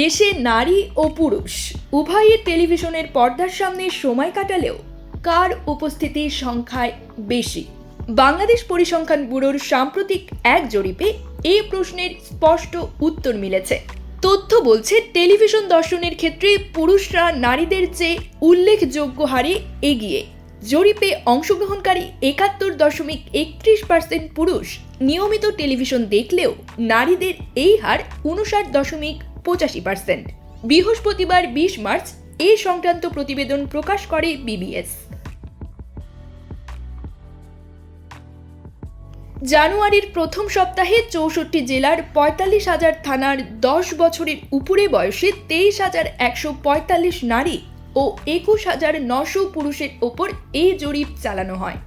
দেশে নারী ও পুরুষ। উভয়ই টেলিভিশনের পর্দার সামনে সময় কাটালেও কার উপস্থিতির সংখ্যায় বেশি? বাংলাদেশ পরিসংখ্যান ব্যুরোর সাম্প্রতিক এক জরিপে এই প্রশ্নের স্পষ্ট উত্তর মিলেছে। তথ্য বলছে, টেলিভিশন দর্শনের ক্ষেত্রে পুরুষরা নারীদের চেয়ে উল্লেখযোগ্য হারে এগিয়ে। জরিপে অংশগ্রহণকারী একাত্তর দশমিক একত্রিশ পার্সেন্ট পুরুষ নিয়মিত টেলিভিশন দেখলেও নারীদের এই হার উনষাট দশমিক পঁচাশি পার্সেন্ট বৃহস্পতিবার বিশ মার্চ এ সংক্রান্ত প্রতিবেদন প্রকাশ করে বিবিএস। জানুয়ারির প্রথম সপ্তাহে চৌষট্টি জেলার পঁয়তাল্লিশ হাজার থানার দশ বছরের উপরে বয়সে তেইশ হাজার একশো পঁয়তাল্লিশ নারী ও একুশ হাজার নশো পুরুষের ওপর এই জরিপ চালানো হয়।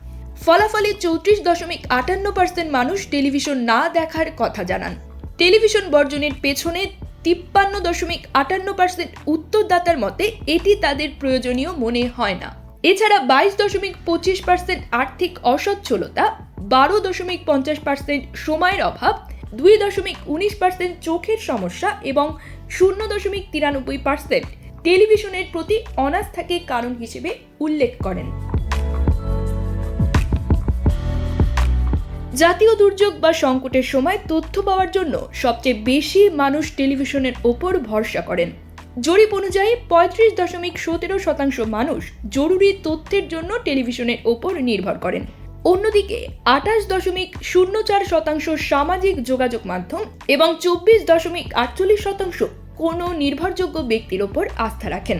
ফলাফলে চৌত্রিশ দশমিক আটান্ন পার্সেন্ট মানুষ টেলিভিশন না দেখার কথা জানান। টেলিভিশন বর্জনের পেছনে তিপ্পান্ন দশমিক আটান্ন পার্সেন্ট উত্তরদাতার মতে এটি তাদের প্রয়োজনীয় মনে হয় না। এছাড়া বাইশ দশমিক পঁচিশ পার্সেন্ট আর্থিক অসচ্ছলতা, বারো দশমিক পঞ্চাশ পার্সেন্ট সময়ের অভাব, দুই দশমিক উনিশ পার্সেন্ট চোখের সমস্যা এবং শূন্য দশমিক তিরানব্বই পার্সেন্ট টেলিভিশনের প্রতি অনাস্থাকে কারণ হিসেবে উল্লেখ করেন। জাতীয় দুর্যোগ বা সংকটের সময় তথ্য পাওয়ার জন্য সবচেয়ে বেশি মানুষ টেলিভিশনের ওপর ভরসা করেন। জরিপ অনুযায়ী পঁয়ত্রিশ দশমিক সতেরো শতাংশ মানুষ জরুরি তথ্যের জন্য টেলিভিশনের ওপর নির্ভর করেন। অন্যদিকে আঠাশ দশমিক শূন্য চার শতাংশ সামাজিক যোগাযোগ মাধ্যম এবং চব্বিশ দশমিক আটচল্লিশ শতাংশ কোনো নির্ভরযোগ্য ব্যক্তির ওপর আস্থা রাখেন।